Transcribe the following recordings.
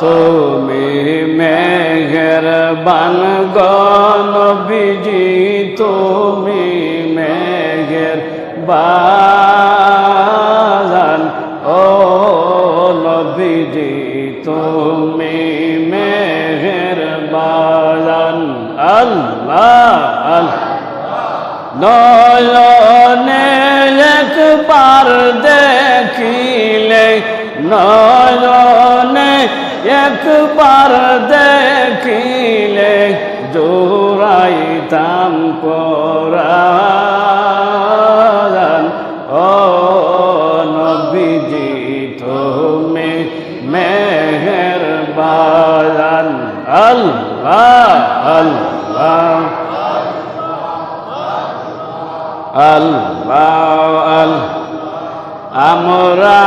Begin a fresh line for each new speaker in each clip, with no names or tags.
তুমি মেঘের বান গনবিজি তুমি মেঘের বাজান ও নবীজি তুমি মেঘের বাজান আল্লাহ। নয়নে একবার দেখিলে, নয়নে একবার দেখিলে জোড়াইতাম পরাণ। ও নবীজি তুমি মেহের বাজান আল্লাহ। আল্লাহ আল্লাহ। আল আমরা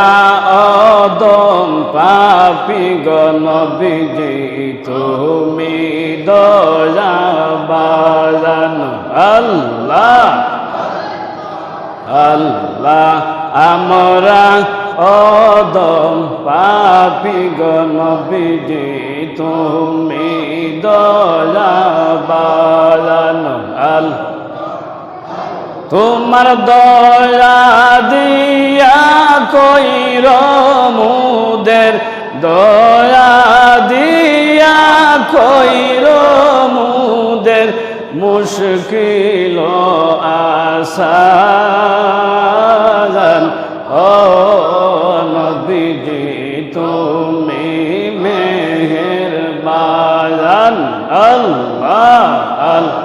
অদম পাপি গণবিজি তুমি দয়া আল্লাহ আল্লাহ, আমরা অদম পাপি গণবিজি তুমি দয়া আল্লাহ তোমার দয়া দিয়া কইর মুদের, দয়া দিয়া কইর মুদের, মুশকিল আসান ও নবীজি তুমি মেহের বাজান আল্লাহ আল্লাহ।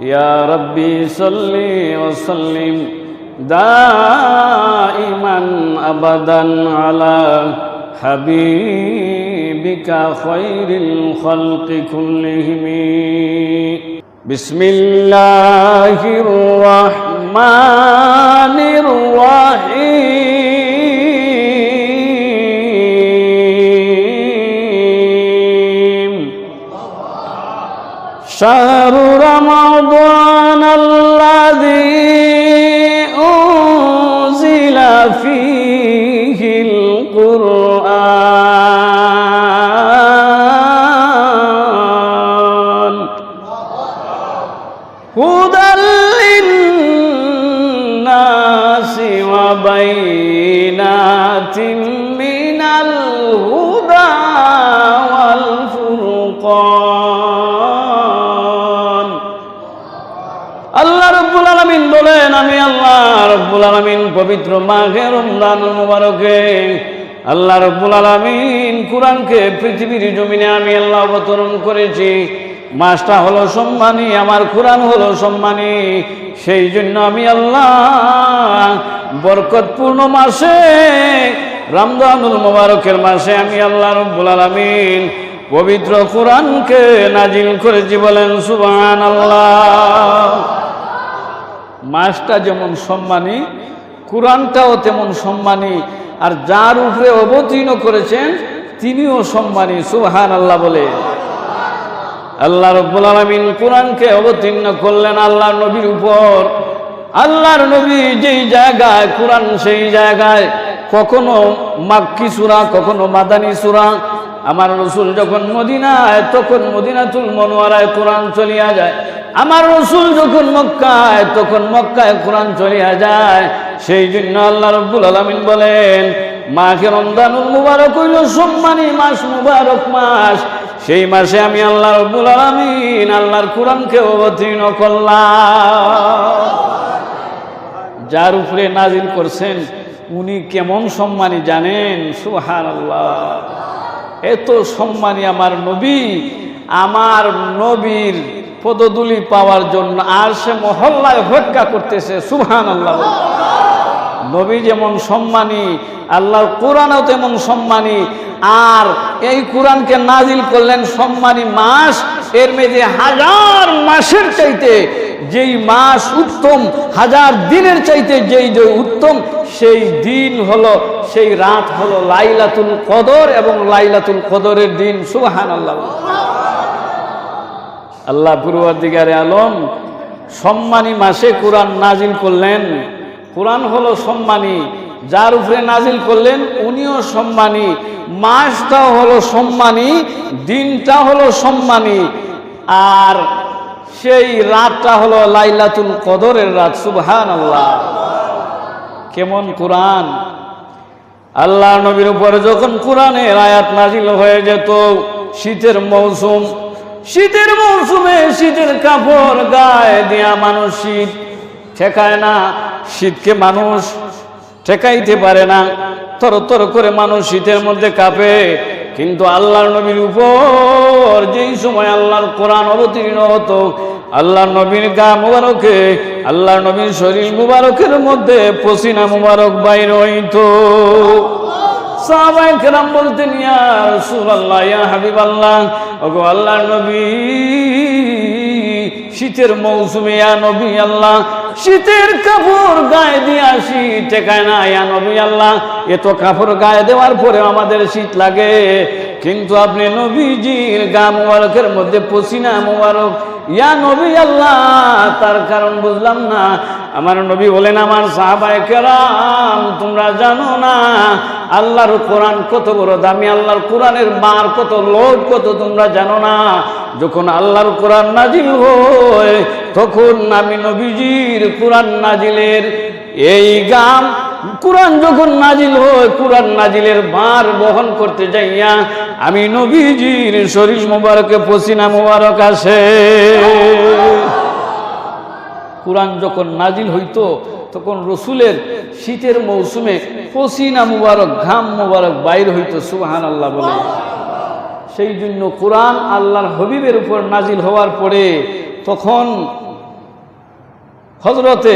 يا ربي صل وسلم دائما ابدا على حبيبك خير الخلق كلهم بسم الله الرحمن الرحيم شهر رمضان الذي أنزل فيه রব্বুল আলামিন পবিত্র মাঘে রমজান মুবারকে আল্লাহ রব্বুল আলামিন কোরআনকে পৃথিবীর জমিনে আমি আল্লাহ অবতরণ করেছি। মাসটা হলো সম্মানী, আমার কোরআন হলো সম্মানী। সেই জন্য আমি আল্লাহ বরকতপূর্ণ মাসে, রমজানুল মোবারকের মাসে আমি আল্লাহ রব্বুল আলামিন পবিত্র কোরআনকে নাজিল করেছি বলেন সুবহান আল্লাহ মাসটা যেমন সম্মানী, কোরআনটাও তেমন সম্মানী, আর যার উপরে অবতীর্ণ করেছেন, তিনিও সম্মানী সুহান আল্লাহ বলে। আল্লাহ রব্বুল আলমিন কোরআনকে অবতীর্ণ করলেন আল্লাহ নবীর উপর। আল্লাহর নবী যেই জায়গায়, কোরআন সেই জায়গায়, কখনো মাক্কি সুরা, কখনো মাদানী সুরা। আমার রসুল যখন মদিনায়, তখন মদিনাতুল মনোয়ারায় কোরআন চলিয়া যায়। আমার রসুল যখন মক্কায়, তখন মক্কায় কোরআন চলিয়া যায়। সেই জন্য আল্লাহ রব্বুল আলমিন বলেন মাকে রমজানুল মুবারক হইল সম্মানী মাস, মুবারক মাস। সেই মাসে আমি আল্লাহ রব্বুল আলমিন আল্লাহর কোরআনকে অবতীর্ণ করলাম। যার উপরে নাজিল করছেন, উনি কেমন সম্মানী জানেন? সুহান আল্লাহ এত সম্মানী আমার নবী, আমার নবীর পদদুলি পাওয়ার জন্য আর সে মহল্লায় অপেক্ষা করতেছে সুহান আল্লাহ নবী যেমন সম্মানী, আল্লাহর কোরআনও তেমন সম্মানী, আর এই কোরআনকে নাজিল করলেন সম্মানী মাস, এর মেঝে হাজার মাসের চাইতে, যেই মাস উত্তম, হাজার দিনের চাইতে যেই যে উত্তম, সেই দিন হলো, সেই রাত হলো লাইলাতুল কদর এবং লাইলাতুল কদরের দিন সুহান আল্লাহ আল্লাহ পূর্বাধিকারে আলম, সম্মানী মাসে কোরআন নাজিল করলেন। কোরআন হলো সম্মানী, যার উপরে নাজিল করলেন উনিও সম্মানী, মাসটাও হলো সম্মানী, দিনটা হলো সম্মানী। আর সেই রাতটা হলো লাইলাতুল কদরের রাত সুবহান আল্লাহ কেমন কোরআন? আল্লাহ নবীর উপরে যখন কোরআনের আয়াত নাজিল হয়ে যেত, শীতের মৌসুম শীতের মৌসুমে শীতের কাপড় গায়ে দেয়া মানুষ শীত। ঠেকায় না, শীতকে মানুষ ঠেকাইতে পারে না। তর তর করে মানুষ শীতের মধ্যে কাঁপে। কিন্তু আল্লাহর নবীর উপর যেই সময় আল্লাহর কোরআন অবতীর্ণ হতো, আল্লাহর নবীর গা মুবারকে, আল্লাহর নবীর শরীর মুবারকের মধ্যে পসিনা মুবারক বাইর হইতো। কেরাম বলতেন, ইয়া ওগো নবী, শীতের মৌসুমে, ইয়া নবী আল্লাহ, শীতের কাপড় গায়ে দিয়ে আসি টেকায় না, ইয়া নবী আল্লাহ এত কাপড় গায়ে দেওয়ার পরে আমাদের শীত লাগে, কিন্তু আপনি নবীজির গা মুবারকের মধ্যে পসিনা মুবারক ইয়া নবী আল্লাহ, তার কারণ বুঝলাম না। আমার নবী বলেন, আমার সাহাবায়ে কেরাম, তোমরা জানো না, আল্লাহর কোরআন কত বড় দামি, আল্লাহর কোরআনের মার কত লোভ, কত তোমরা জানো না। যখন আল্লাহর কোরআন নাজিল হয়, তখন আমি নবীজির কোরআন নাজিলের এই গাম কোরআন যখন নাজিল হয়, কোরআন নাজিলের ভার বহন করতে যাইয়া আমি নবীজির শরীর মোবারকে, পসিনা মোবারক আসে। কোরআন যখন নাজিল হইতো, তখন রসুলের শীতের মৌসুমে পসিনা মুবারক, ঘাম মুবারক বাইর হইতো সুবাহান আল্লাহ বলে। সেই জন্য কোরআন আল্লাহর হবিবের উপর নাজিল হওয়ার পরে তখন হজরতে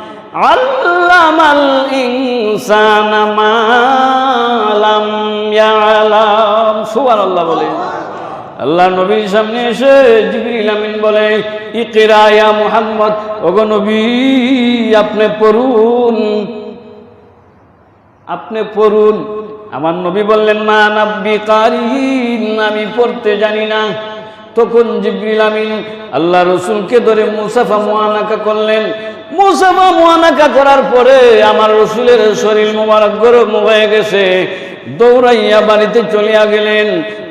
আল্লামাল ইনসান মালাম ইয়ালাম। সুবহানাল্লাহ বলে। আল্লাহ নবীর সামনে এসে জিবরিল আমিন বলে, ইকরা ইয়া মুহাম্মদ, ওগো নবী, আপনি পড়ুন আপনি পড়ুন। আমার নবী বললেন, মা নাব্বি কারিন আমি পড়তে জানি না। তখন জিবরিল আমিন আল্লাহ রসুলকে ধরে মুসাফা মুআনাকা করলেন। মুসাফা মুআনাকা করার পরে আমার রসুলের শরীর মোবারক গরম হয়ে গেছে। দৌড়াইয়া বাড়িতে চলিয়া গেলেন।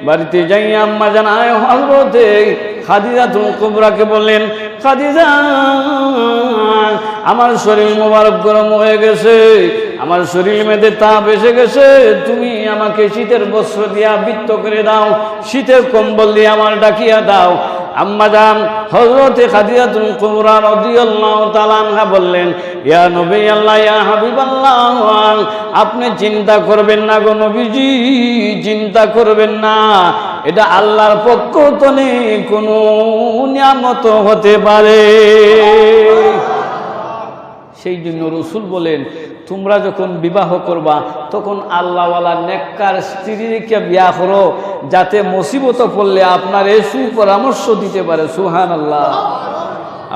বাড়িতে যাইয়া আম্মা জানায় হজরতে খাদিজা তুম কুবরাকে বললেন, খাদিজা, আমার শরীর মোবারক গরম হয়ে গেছে। আমার শরীর মেয়েদের তাপ এসে গেছে, তুমি আমাকে শীতের বস্ত্র দিয়া বৃত্ত করে দাও, শীতের কম্বল দিয়ে আমার ডাকিয়া দাও। আম্মা যান হজরতে খাদিজা তুমি কুমরা রাদিয়াল্লাহু তাআলা আনহা বললেন, ইয়া নবী আল্লাহ, ইয়া হাবিবাল্লাহ, আপনি চিন্তা করবেন না গো নবীজি, চিন্তা করবেন না। এটা আল্লাহর পক্ষ তনে কোনো নিয়ামত হতে পারে। সেই জন্য রসুল বলেন, তোমরা যখন বিবাহ করবা, তখন আল্লাহওয়ালা নেককার স্ত্রীকে বিয়া করো, যাতে মুসিবত পড়লে আপনার এই সুপরামর্শ দিতে পারে। সুহান আল্লাহ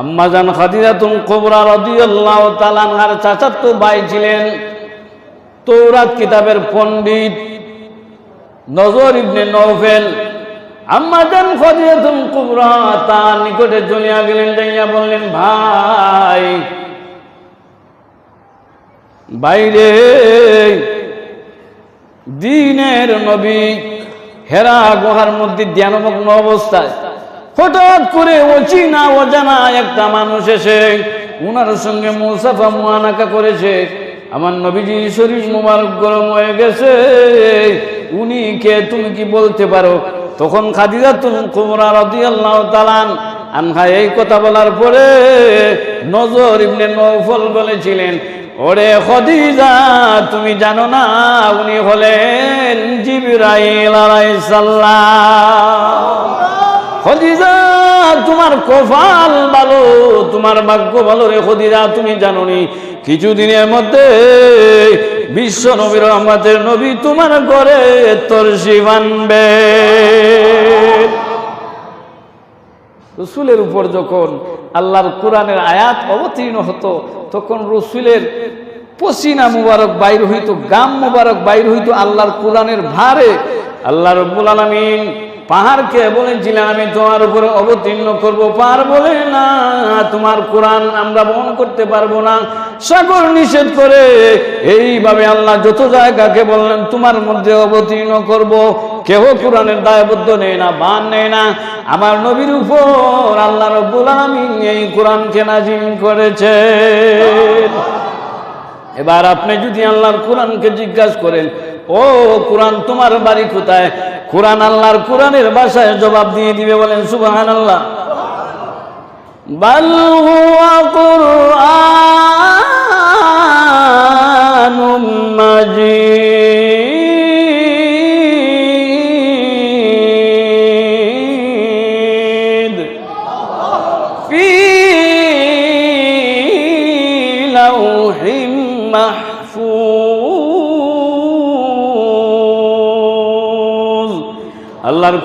আম্মাজান খাদিজা তুম কোবরা রদিয়াল্লাহ তালানহার চাচাতো ভাই ছিলেন তৌরাত কিতাবের পণ্ডিত নজর ইবনে নৌফেল আম্মাজান খাদিজা তুম কুবরা তার নিকটে চলিয়া গেলেন, যাইয়া বললেন, ভাই বাইরে দিনের নবী হেরা গুহার মধ্যে ধ্যানমগ্ন অবস্থায় হঠাৎ করে অচিনা অজানা একটা মানুষ এসে উনার সঙ্গে মুসাফা মুয়ানাকা করেছে। আমার নবীজি শরীর মুবারক গরম হয়ে গেছে। উনি কে তুমি কি বলতে পারো? তখন খাদিজা তুম কুমরা রাদিয়াল্লাহু তালান আনহা এই কথা বলার পরে নজর ইবনে নৌফল বলেছিলেন ওরে খদিজা, তুমি জানো না, উনি হলেন জিবরাইল খদিজা, তোমার কপাল ভালো, তোমার ভাগ্য ভালো রে খদিজা, তুমি জানো নি কিছুদিনের মধ্যে বিশ্ব নবীর আমাদের নবী তোমার ঘরে তরসি বানবে রসুলের উপর যখন আল্লাহর কোরআনের আয়াত অবতীর্ণ হতো, তখন রসুলের পশিনা মুবারক বাইর হইতো, গাম মুবারক বাইর হইতো আল্লাহর কোরআনের ভারে। আল্লাহ রব্বুল আলমিন পাহাড়কে বলেছিলেন আমি তোমার উপরে অবতীর্ণ করব। পার বলে না, তোমার কোরআন আমরা বহন করতে পারব না। সাগর নিষেধ করে এইভাবে আল্লাহ যত জায়গাকে বললেন, তোমার মধ্যে অবতীর্ণ করব। কেহ কোরআনের দায়বদ্ধ নেই না, বান নেই না। আমার নবীর উপর আল্লাহ রব্বুল আলামিন এই কোরআনকে নাজিম করেছে এবার আপনি যদি আল্লাহর কোরআনকে জিজ্ঞাসা করেন ও কোরআন, তোমার বাড়ি কোথায়? কোরআন আল্লাহর কোরআনের বাসায় জবাব দিয়ে দিবে বলেন সুবাহান আল্লাহ বাল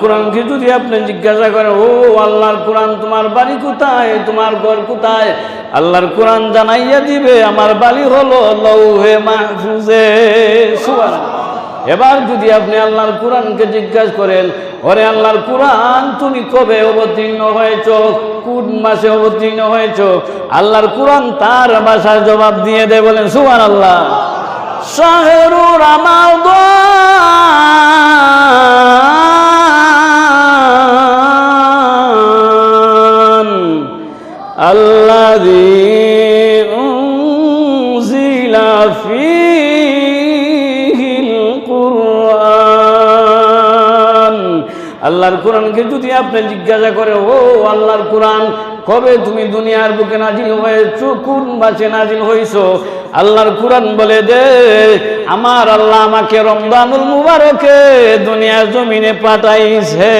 কোরআনকে যদি আপনি জিজ্ঞাসা করেন, ও, আল্লাহর কোরআন তোমার বাড়ি কোথায়? তোমার ঘর কোথায়? আল্লাহর কোরআন জানাইয়া দিবে, আমার বাড়ি হলো লৌহে মাহফুজে। সুবহানাল্লাহ। এবার যদি আপনি আল্লাহর কোরআনকে জিজ্ঞাসা করেন, ওরে আল্লাহর কোরআন, তুমি কবে অবতীর্ণ হয়েছ? কোন মাসে অবতীর্ণ হয়েছ? আল্লাহর কোরআন তার ভাষায় জবাব দিয়ে দেয়, বলেন সুবান আল্লাহ শাহরুর আমাদান আল্লাহর কোরআনকে যদি আপনি জিজ্ঞাসা করে, ও আল্লাহর কোরআন, কবে তুমি দুনিয়ার বুকে নাজিল হয়েছ? কোন মাসে নাজিল হয়েছো? আল্লাহর কোরআন বলে, দে, আমার আল্লাহ আমাকে রমজানুল মুবারকে দুনিয়ার জমিনে পাঠাইছে।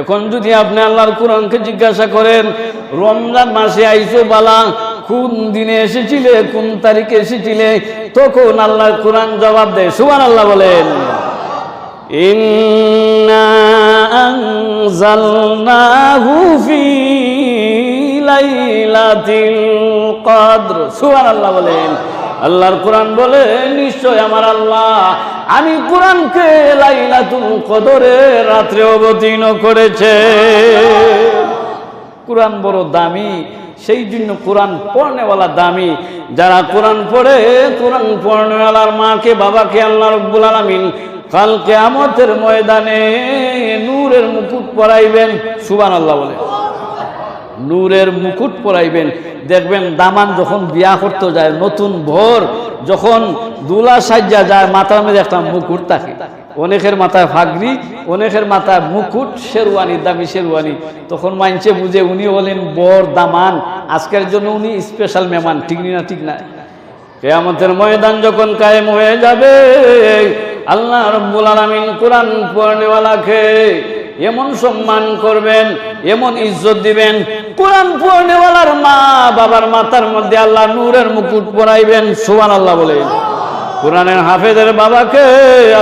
এখন যদি আপনি আল্লাহর কোরআনকে জিজ্ঞাসা করেন, রমজান মাসে আইসো বালা, কোন দিনে এসেছিলে, কোন তারিখে এসেছিলে? তখন আল্লাহর কোরআন জবাব দেয় সুবান আল্লাহ বলেন। ইন্না আনজালনাহু ফি লাইলাতিল কদর। সুবহানাল্লাহ বলেন। আল্লাহর কোরআন বলে, নিশ্চয় আমার আল্লাহ, আমি কোরআনকে লাইলাতুল কদরে রাত্রে অবতীর্ণ করেছে। কোরআন বড় দামি, সেই জন্য কোরআন পড়নেওয়ালা দামি। যারা কোরআন পড়ে, কোরআন পড়নেওয়ালার মাকে, বাবাকে, আল্লাহ রব্বুল আলামিন কালকে আমতের ময়দানে নূরের মুকুট পরাইবেন সুবান আল্লাহ বলে। নূরের মুকুট পরাইবেন। দেখবেন দামান যখন বিয়া করতে যায়, নতুন ভোর, যখন দুলা সাজ্জা যায়, মাথার মধ্যে একটা মুকুট থাকে। অনেকের মাথায় ফাগরি অনেকের মাথায় মুকুট, শেরওয়ানি, দামি শেরওয়ানি। তখন মানছে বুঝে উনি হলেন বর দামান, আজকের জন্য উনি স্পেশাল মেহমান, ঠিক না ঠিক না। কেয়ামতের ময়দান যখন কায়েম হয়ে যাবে আল্লাহ রব্বুল আলমিন কোরআন পড়নেওয়ালাকে এমন সম্মান করবেন, এমন ইজ্জত দিবেন, কোরআন পড়নেওয়ালার মা বাবার মাথার মধ্যে আল্লাহ নূরের মুকুট পরাইবেন সুবান আল্লাহ বলেন। কোরআনের হাফেজের বাবাকে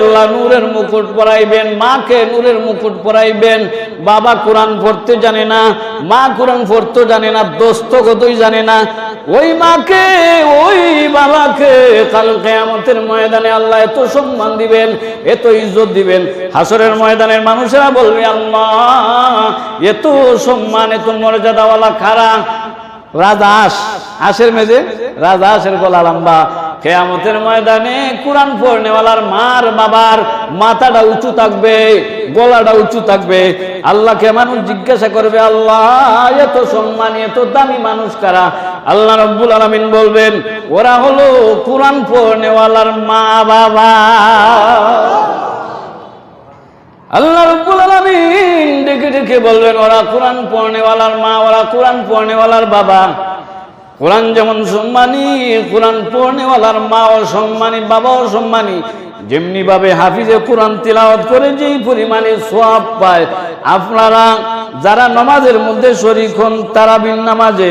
আল্লাহ নূরের মুকুট পরাইবেন, মাকে নূরের মুকুট পরাইবেন। বাবা কোরআন পড়তে জানে না, মা কোরআন পড়তে জানে না, দোস্ত কতই জানে না। ওই মাকে, ওই বাবাকে কাল কেয়ামতের ময়দানে আল্লাহ এত সম্মান দিবেন, এত ইজ্জত দিবেন। হাসরের ময়দানের মানুষেরা বলবে, আল্লাহ, এত সম্মান, এত মর্যাদাওয়ালা খারা। রাজা আস আশের মেজে রাজা আশের গলা লম্বা। কেয়ামতের ময়দানে কোরআন পড়নেওয়ালার মার বাবার মাথাটা উঁচু থাকবে, গলাটা উঁচু থাকবে। আল্লাহকে মানুষ জিজ্ঞাসা করবে, আল্লাহ, এত সম্মান, এত দামি মানুষ কারা? আল্লাহ রব্বুল আলমিন বলবেন, ওরা হলো কোরআন পড়নেওয়ালার মা বাবা। আল্লাহ রব্বুল আলামিন ডেকে ডেকে বলবেন, ওরা কোরআন পড়নেওয়ালার মা, ওরা কোরআন পড়নেওয়ালার বাবা। কোরআন যেমন সম্মানী, কোরআন পড়নেওয়ালার মা ও সম্মানী, বাবাও সম্মানী যেমনি ভাবে হাফিজে কোরআন তিলাওয়াত করে যেই পরিমাণে সোয়াব পায়। আপনারা যারা নমাজের মধ্যে শরিক হন, তারাবিন নামাজে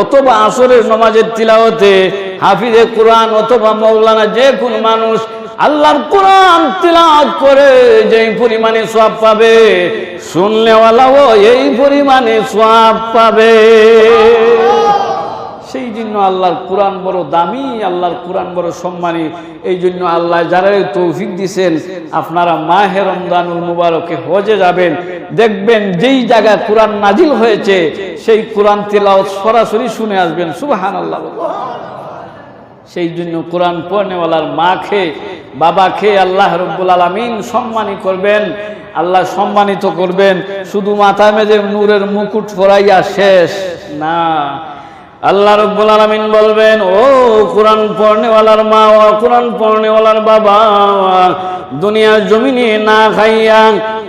অথবা আসরের নমাজের তিলাওয়াতে, হাফিজে কোরআন অথবা মৌলানা যে কোন মানুষ আল্লাহর কোরআন তিলাওয়াত করে যেই পরিমাণে সোয়াব পাবে শুনলেওয়ালাও এই পরিমাণে সওয়াব পাবে। সেই জন্য আল্লাহর কোরআন বড় দামি, আল্লাহর কোরআন বড় সম্মানী। এই জন্য আল্লাহ যারা তৌফিক দিছেন, আপনারা মাহে রমজানুল মুবারকে হজে যাবেন। দেখবেন যেই জায়গায় কোরআন নাজিল হয়েছে, সেই কোরআন তিলাওয়াত সরাসরি শুনে আসবেন। সুবহানাল্লাহ। সেই জন্য কোরআন পড়নেওয়ালার বাবা খেয়ে আল্লাহ রব্বুল আলমিন সম্মানী করবেন, আল্লাহ সম্মানিত করবেন। শুধু মাথা মেজে নূরের মুকুট ফরাইয়া শেষ। না আল্লাহ রব্বুল আলমিন বলবেন, ও কোরআন পড়নেওয়ালার মা, ও কোরআন পড়নেওয়ালার বাবা দুনিয়ার জমিনে না খাইয়া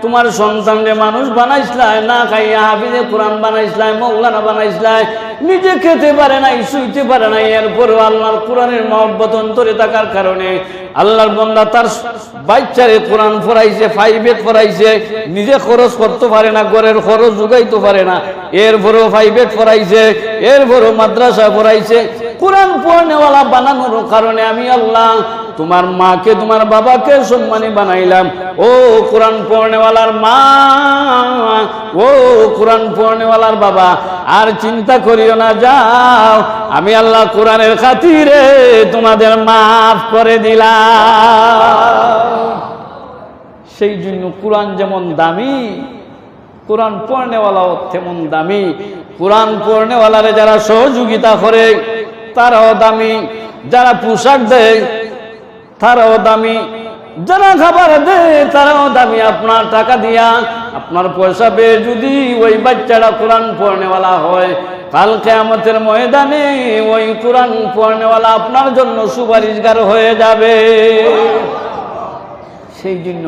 তোমার সন্তানরে মানুষ বানাইছলাই না খাইয়া হাফিজে কোরআন বানাইছলাই মৌলানা বানাইছলাই নিজে খেতে পারে নাই, শুইতে পারে নাই। এরপরও আল্লাহর কোরআনের মহব্বত অন্তরে থাকার কারণে আল্লাহর বন্দা তার বাচ্চারে কোরআন ফরাইছে ফাইভে ফরাইছে নিজে খরচ করতে পারে না, ঘরের খরচ যোগাইতে পারে না। এরপরও ফাইভে ফরাইছে এরপরও মাদ্রাসা ফরাইছে কোরআন পড়নেওয়ালা বানানোর কারণে আমি আল্লাহ তোমার মাকে, তোমার বাবাকে সম্মানী বানাইলাম। ও কোরআন পড়নেওয়ালার মা, ও কোরআন পড়নেওয়ালার বাবা, আর চিন্তা করিও না, যাও, আমি আল্লাহ কোরআনের খাতিরে তোমাদের মাফ করে দিলাম। সেই জন্য কোরআন যেমন দামি, কোরআন পড়নেওয়ালাও তেমন দামি। কোরআন পড়নেওয়ালারে যারা সহযোগিতা করে তারাও দামি, যারা পোশাক দেয় তারাও দামি, যারা খাবার দেয় তারাও দামি। আপনার টাকা দিয়া, আপনার পয়সা পেয়ে যদি ওই বাচ্চারা কোরআন পড়নেওয়ালা হয় কালকে আমাদের ময়দানে ওই কোরআন পড়নেওয়ালা আপনার জন্য সুপারিশগার হয়ে যাবে। সেই জন্য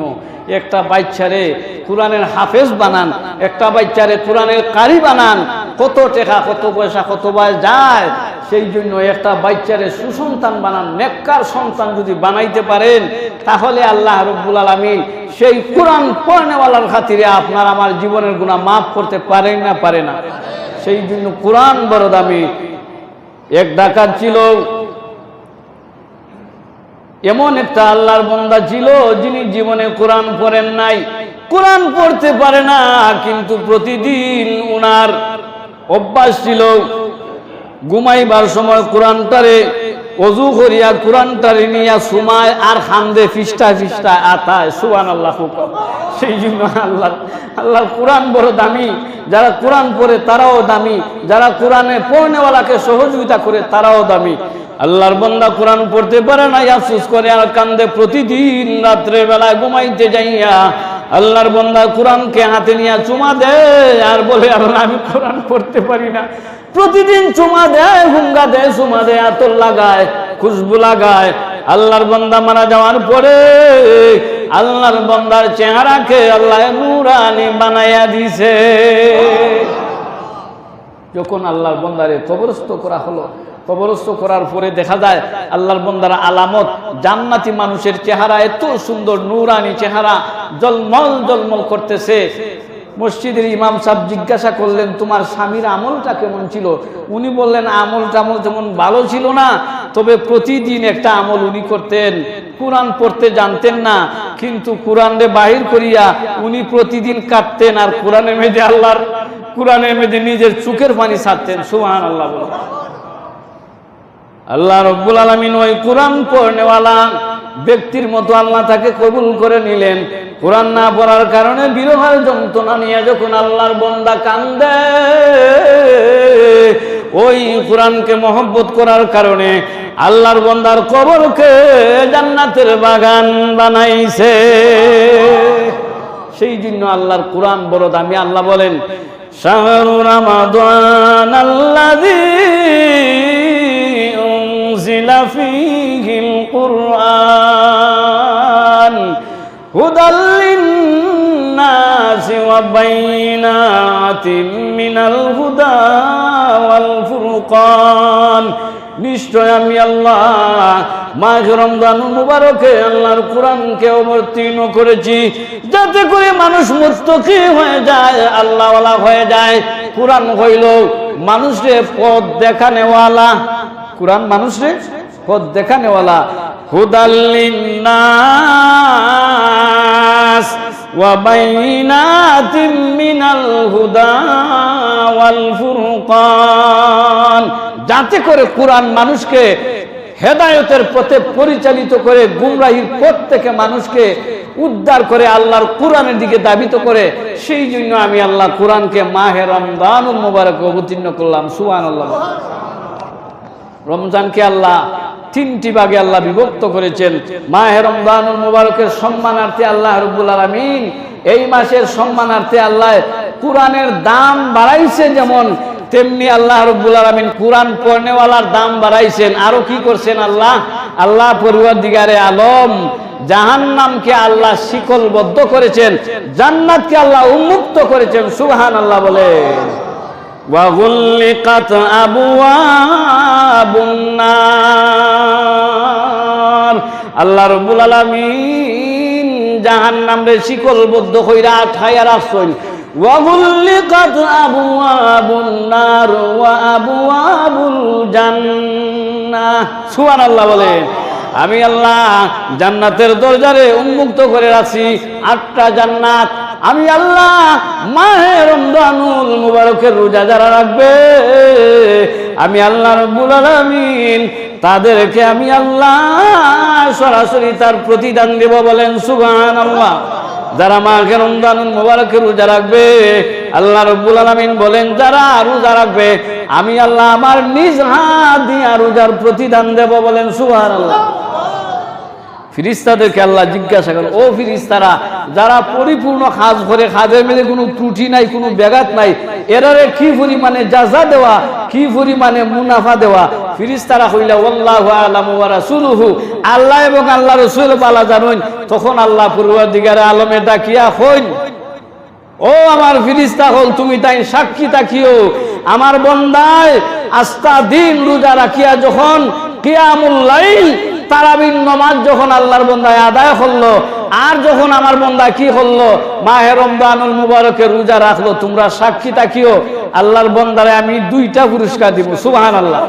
একটা বাচ্চারে কোরআনের হাফেজ বানান, একটা বাচ্চারে কোরআনের কারি বানান কত টাকা, কত পয়সা, কত বয়স যায়, সেই জন্য একটা বাচ্চারে সুসন্তান বানান, নেককার সন্তান যদি বানাইতে পারেন, তাহলে আল্লাহ রব্বুল আলমিন সেই কোরআন পড়নেওয়ালার খাতিরে আপনার আমার জীবনের গুণা মাফ করতে পারেন না পারে না। সেই জন্য কোরআন বড় দামি। এক ডাকাত ছিল, এমন একটা আল্লাহর বন্দা ছিল যিনি জীবনে কোরআন পড়েন নাই। কোরআন পড়তে পারে না, কিন্তু প্রতিদিন উনার অভ্যাস ছিল ঘুমাইবার সময় কোরআনটারে অজু করিয়া কোরআনটারে নিয়া সুমায় আর খান্দে ফিস্টা ফিস্টা আতায় সুবান আল্লাহ সেই জন্য আল্লাহ আল্লাহ কোরআন বড় দামি। যারা কোরআন পড়ে তারাও দামি। যারা কোরআনে পড়নেওয়ালাকে সহযোগিতা করে তারাও দামি। আল্লাহর বন্দা কোরআন পড়তে পারে না করে আর কান্দে প্রতিদিন রাত্রে বেলায় ঘুমাইতে যাইয়া আল্লাহর বন্দা কোরআনকে হাতে নিয়ে চুমা দেয় আর বলে আল্লাহ আমি কোরআন পড়তে পারি না। প্রতিদিন চুমা দেয়, হুঙ্গা দেয়, চুমা দেয়, আতর লাগায়, খুশবু লাগায়। আল্লাহর বন্দা মারা যাওয়ার পরে আল্লাহর বন্দার চেহারাকে আল্লাহ নুরানি বানাইয়া দিছে। যখন আল্লাহর বন্দারে কবরস্থ করা হলো কবরস্থ করার পরে দেখা যায় আল্লাহর বন্দার আলামত, জান্নাতি মানুষের চেহারা এত সুন্দর, নুরানি চেহারা, জলমল জলমল করতেছে। মসজিদের ইমাম সাহেব জিজ্ঞাসা করলেন, তোমার স্বামীর আমলটা কেমন ছিল? উনি বললেন, আমল টামল যেমন ভালো ছিল না, তবে প্রতিদিন একটা আমল উনি করতেন। কোরআন পড়তে জানতেন না, কিন্তু কোরআনে বাহির করিয়া উনি প্রতিদিন কাটতেন আর কোরআনের মেঝে আল্লাহর, কোরআনের মেঝে নিজের চোখের পানি ছাড়তেন। সুহান আল্লাহ বলে আল্লাহ রব্বুল আলমিন ওই কোরআন পড়নেওয়ালা ব্যক্তির মতো আল্লাহ তাকে কবুল করে নিলেন। কোরআন না পড়ার কারণে বিরহের যন্ত্রণা নিয়ে যখন আল্লাহর বন্দা কান্দে, ওই কোরআনকে মহব্বত করার কারণে আল্লাহর বন্দার কবরকে জান্নাতের বাগান বানাইছে। সেই জন্য আল্লাহর কোরআন বড় দামি আল্লাহ বলেন, শাহরু রামাদান আল্লাযী উনজিলা ফীহিল কুরআন হুদাল লিন-নাসি ওয়া বাইনাতিন মিনাল হুদা নিশ্চয় আমি আল্লাহ মাঘ রমজান মুবারকে আল্লাহর কোরআনকে অবতীর্ণ করেছি। যাতে করে মানুষ মুস্তকি হয়ে যায়, আল্লাহওয়ালা হয়ে যায়। কোরআন হইল মানুষে পথ দেখানেওয়ালা। কোরআন মানুষে পথ দেখানেওয়ালা হুদাল্লিন্নাস وبينات من الهدى والفرقان যাতে করে কোরআন মানুষকে হেদায়তের পথে পরিচালিত করে গুমরাহির পথ থেকে মানুষকে উদ্ধার করে আল্লাহর কোরআনের দিকে দাবিত করে সেই জন্য আমি আল্লাহ কোরআনকে মাহে রমজানুল মুবারক অবতীর্ণ করলাম সুহান আল্লাহ রমজানকে আল্লাহ তিনটি ভাগে আল্লাহ বিভক্ত করেছেন। মাহে রমজানুল মুবারকের সম্মানার্থে আল্লাহ রব্বুল আলমিন এই মাসের সম্মানার্থে আল্লাহ কোরআনের দাম বাড়াইছে যেমন, তেমনি আল্লাহ রব্বুল আলমিন কোরআন পড়নেওয়ালার দাম বাড়াইছেন। আরও কি করছেন আল্লাহ? আল্লাহ পরিবার দিগারে আলম জাহান নামকে আল্লাহ শিকলবদ্ধ করেছেন, জান্নাতকে আল্লাহ উন্মুক্ত করেছেন। সুবহান আল্লাহ বলে وغلقت أبواب النار আল্লাহ রব্বুল আলামিন জাহান্নাম রে শিকলবদ্ধ কইরা আঠাইয়া রাখছেন وغلقت أبواب النار وأبواب الجنة সুবহান আল্লাহ বলেন আমি আল্লাহ জান্নাতের দরজারে উন্মুক্ত করে রাখছি আটটা জান্নাত আমি আল্লাহ মাহে রমজানুল মুবারকের রোজা যারা রাখবে, আমি আল্লাহ রব্বুল আলামিন তাদেরকে আমি আল্লাহ সরাসরি তার প্রতিদান দেব বলেন, সুবহানাল্লাহ। যারা মাকে রমজানুল মুবারকের রোজা রাখবে, আল্লাহ রব্বুল আলামিন বলেন, যারা রোজা রাখবে, আমি আল্লাহ আমার নিজ হাত দিয়ে রোজার প্রতিদান দেব বলেন, সুবহানাল্লাহ। ফিরিস্তাদেরকে আল্লাহ জিজ্ঞাসা করেন ও ফিরিস্তারা, যারা পরিপূর্ণ কাজ করে, কাজের মেলে কোনো ত্রুটি নাই, কোনো ব্যাঘাত নাই, এরারে কি পরিমাণে যাজা দেওয়া, কি পরিমাণে মুনাফা দেওয়া? ফিরিস্তারা হইলে আল্লাহ আলামু রাসূলুহু। আল্লাহ এবং আল্লাহ রসুল বালা জানুন তখন আল্লাহ পূর্বাধিকারে আলমে ডাকিয়া হইন ও আমার ফিরিস্তা হল, তুমি তাই সাক্ষী তাকিও আমার বন্দায় আস্তা দিন রোজা রাখিয়া যখন কিয়ামুল্লাইল তারাবিন নমাজ যখন আল্লাহর বন্দায় আদায় করল আর যখন আমার বন্দা কি করল মাহে রমদানুল মুবারকের রোজা রাখল, তোমরা সাক্ষী তাকিও আল্লাহর বন্দারে আমি দুইটা পুরস্কার দিব সুবাহান আল্লাহ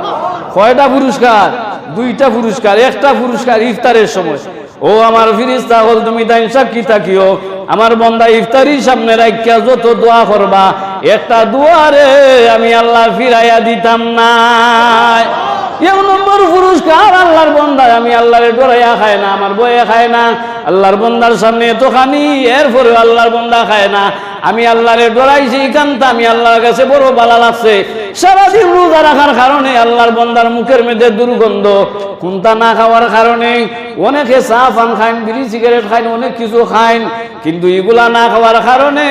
কয়টা পুরস্কার? দুইটা পুরস্কার, একটা পুরস্কার ইফতারের সময়। ও আমার ফিরিস্তা হল তুমি তাই সাক্ষী থাকিও। আমার বন্দা ইফতারি সামনে রাখিয়া যত দোয়া করবা, একটা দুয়ারে আমি আল্লাহ ফিরাইয়া দিতাম না। এক নম্বর পুরস্কার আল্লাহর বন্দায়, আমি আল্লাহরে ডরাইয়া খায় না, আমার বয়ে খায় না। আল্লাহর বন্দার সামনে এত খানি এরপরে আল্লাহর বন্দা খায় না। আমি আল্লাহরে ডরাইছি কান্তা আমি আল্লাহর কাছে বড় বালা লাগছে সারাদিন রোজা রাখার কারণে আল্লাহর বন্দার মুখের মধ্যে দুর্গন্ধ কোনটা না খাওয়ার কারণে অনেকে চা পান খাইন, বিড়ি সিগারেট খাইন, অনেক কিছু খাইন, কিন্তু এগুলা না খাওয়ার কারণে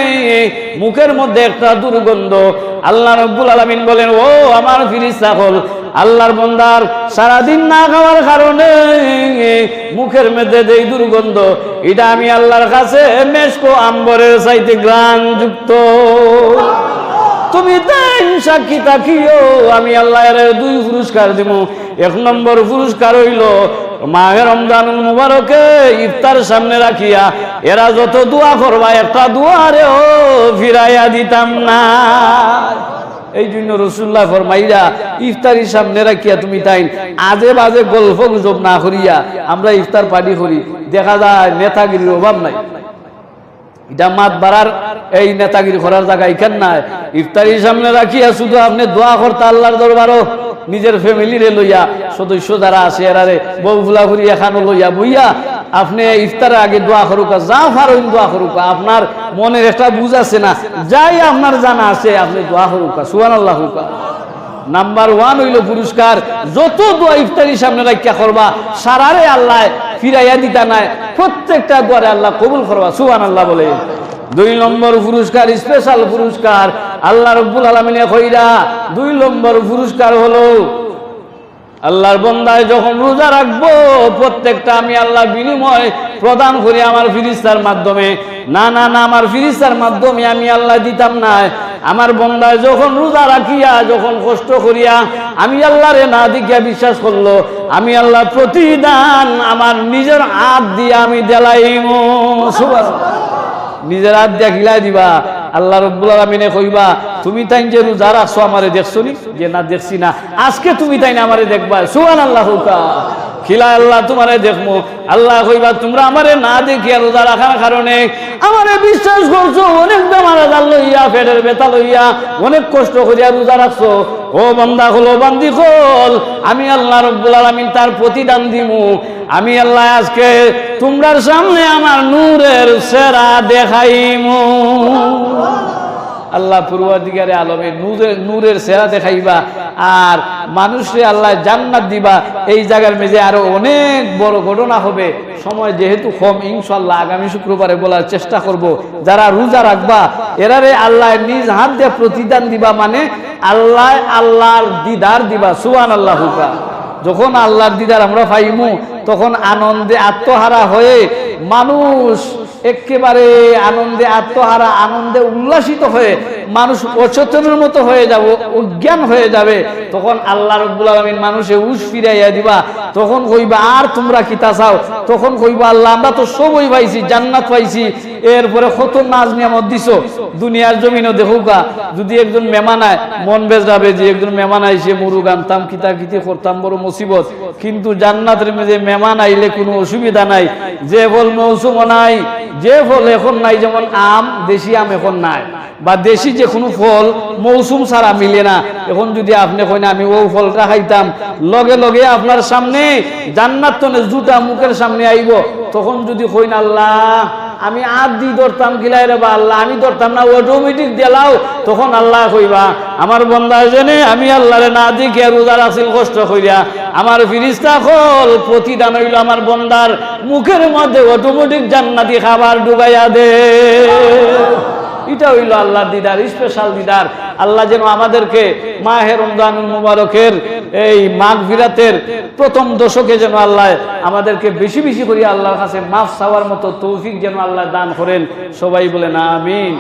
মুখের মধ্যে একটা দুর্গন্ধ। আল্লাহ রব্বুল আলমিন বলেন, ও আমার ফিরিস্তা হল আল্লাহর বন্দার সারাদিন না খাওয়ার কারণে মুখের মধ্যে দেই দুর্গন্ধ, এটা আমি আল্লাহর কাছে মেসকো আম্বরের চাইতে গ্রান যুক্ত তুমি তাই সাক্ষী তাকিও, আমি আল্লাহর দুই পুরস্কার দিব এক নম্বর পুরস্কার হইল, মাহে রমজানুল মুবারকে ইফতার সামনে রাখিয়া এরা যত দোয়া করবা, একটা দুয়ারেও ফিরাইয়া দিতাম না। এই জন্য রসুল্লাহ ফরমাইরা, ইফতারির সামনে রাখিয়া তুমি তাই আজে বাজে গল্প গুজব না করিয়া আমরা ইফতার পার্টি করি। দেখা যায় নেতাগিরির অভাব নাই। এটা মাত বাড়ার এই নেতাগিরি করার জায়গা এখান নাই। ইফতারির সামনে রাখিয়া শুধু আপনি দোয়া করতে আল্লাহর দরবারও নিজের ফ্যামিলিরে লইয়া সদস্য যারা আছে এরারে বউ ফুলা ফুলাফুরি এখানো লইয়া বইয়া আপনি ইফতারে আগে দোয়া করুক যা ফারুন দোয়া করুক, আপনার মনের একটা বুঝ আছে না? যাই আপনার জানা আছে, আপনি দোয়া করুক সুয়ান আল্লাহ নাম্বার ওয়ান হইল পুরস্কার। যত দোয়া ইফতারির সামনে রাখিয়া করবা, সারারে আল্লাহ ফিরাইয়া দিতা নাই। প্রত্যেকটা দোয়ারে আল্লাহ কবুল করবা সুবান আল্লাহ বলে। দুই নম্বর পুরস্কার স্পেশাল পুরস্কার। আল্লাহ রব্বুল আলমিনে কইরা, দুই নম্বর পুরস্কার হলো আল্লাহর বন্দায় যখন রোজা রাখব, প্রত্যেকটা আমি আল্লাহ বিনিময় প্রদান করি আমার ফিরিস্তার মাধ্যমে। না না না, আমার ফিরিস্তার মাধ্যমে আমি আল্লাহ দিতাম না। আমার বন্দায় যখন রোজা রাখিয়া, যখন কষ্ট করিয়া আমি আল্লাহরে না দেখিয়া বিশ্বাস করল, আমি আল্লাহ প্রতিদান আমার নিজের হাত দিয়ে আমি দেলাই নিজের হাত দিয়া খিলাই দিবা। আল্লাহ রব্বুল আলমিনে কইবা, তুমি তাই যে রোজা রাখছো আমারে দেখছ নি যে না, দেখছি না। আজকে তুমি তাই না আমারে দেখবা। সুহান আল্লাহ খিলা আল্লাহ তোমারে দেখব আল্লাহ কইবা, তোমরা আমারে না দেখিয়া রোজা রাখার কারণে আমারে বিশ্বাস করছ, অনেক বেমার আজার লইয়া, পেটের বেতা লইয়া, অনেক কষ্ট করিয়া রোজা রাখছো। ও বান্দা হলো, বান্দি হল, আমি আল্লাহ রব্বুল আলমিন তার প্রতিদান দিমু। আমি আল্লাহ আজকে তোমরার সামনে আমার নূরের সেরা দেখাইমু। আল্লাহ পূর্বাধিকারে আলমে নূরের নূরের সেরা দেখাইবা। আর মানুষে আল্লাহ জান্নাত দিবা। এই জায়গার মেঝে আরও অনেক বড় ঘটনা হবে। সময় যেহেতু কম ইনশাল্লাহ আগামী শুক্রবারে বলার চেষ্টা করব। যারা রোজা রাখবা, এরারে আল্লাহ নিজ হাত দিয়ে প্রতিদান দিবা মানে আল্লাহ, আল্লাহর দিদার দিবা। সুয়ান আল্লাহ যখন আল্লাহর দিদার আমরা পাইমু তখন আনন্দে আত্মহারা হয়ে মানুষ একেবারে আনন্দে আত্মহারা, আনন্দে উল্লাসিত হয়ে মানুষ অচেতনের মতো হয়ে যাব, অজ্ঞান হয়ে যাবে। তখন আল্লাহ রব্বুল আলমিন মানুষে উস ফিরাইয়া দিবা। তখন কইবা, আর তোমরা কিতা চাও? তখন কইবা, আল্লাহ, আমরা তো সবই পাইছি, জান্নাত পাইছি। এরপরে কত নাজ নিয়ামত দিছ? দুনিয়ার জমিনও দেখুকা যদি একজন মেমান আয়, মন বেজরাবে যে একজন মেমান আইসে মুরু গানতাম কিতা কিতি করতাম, বড় মুসিবত। কিন্তু জান্নাতের মেঝে মেমান আইলে কোনো অসুবিধা নাই। যে ফল মৌসুম নাই, যে ফল এখন নাই, যেমন আম, দেশি আম এখন নাই। বা দেশি যে কোনো ফল মৌসুম ছাড়া মিলে না। এখন যদি আপনি কইন, আমি ও ফলটা খাইতাম। লগে লগে আপনার সামনে জান্নাত জুতা মুখের সামনে আইব। তখন যদি কইনা, আল্লাহ আমি আর দি ধরতাম, গিলাই রে বা আল্লাহ, আমি ধরতাম না অটোমেটিক দিলাও তখন আল্লাহ কইবা, আমার বন্ধা জেনে আমি আল্লাহরে না দিকে রোজার আসিল কষ্ট কইরা, আমার ফিরিস্তা খোল প্রতিদান হইল আমার বন্দার মুখের মধ্যে অটোমেটিক জান্নাতি খাবার ডুবাইয়া দে। এটা হইল আল্লাহ দিদার স্পেশাল দিদার। আল্লাহ যেন আমাদেরকে মাহের রমজানুল মুবারকের এই মাঘ ভিরাতের প্রথম দশকে যেন আল্লাহ আমাদেরকে বেশি বেশি করে আল্লাহর কাছে মাফ চাওয়ার মতো তৌফিক যেন আল্লাহ দান করেন। সবাই বলেন, আমিন।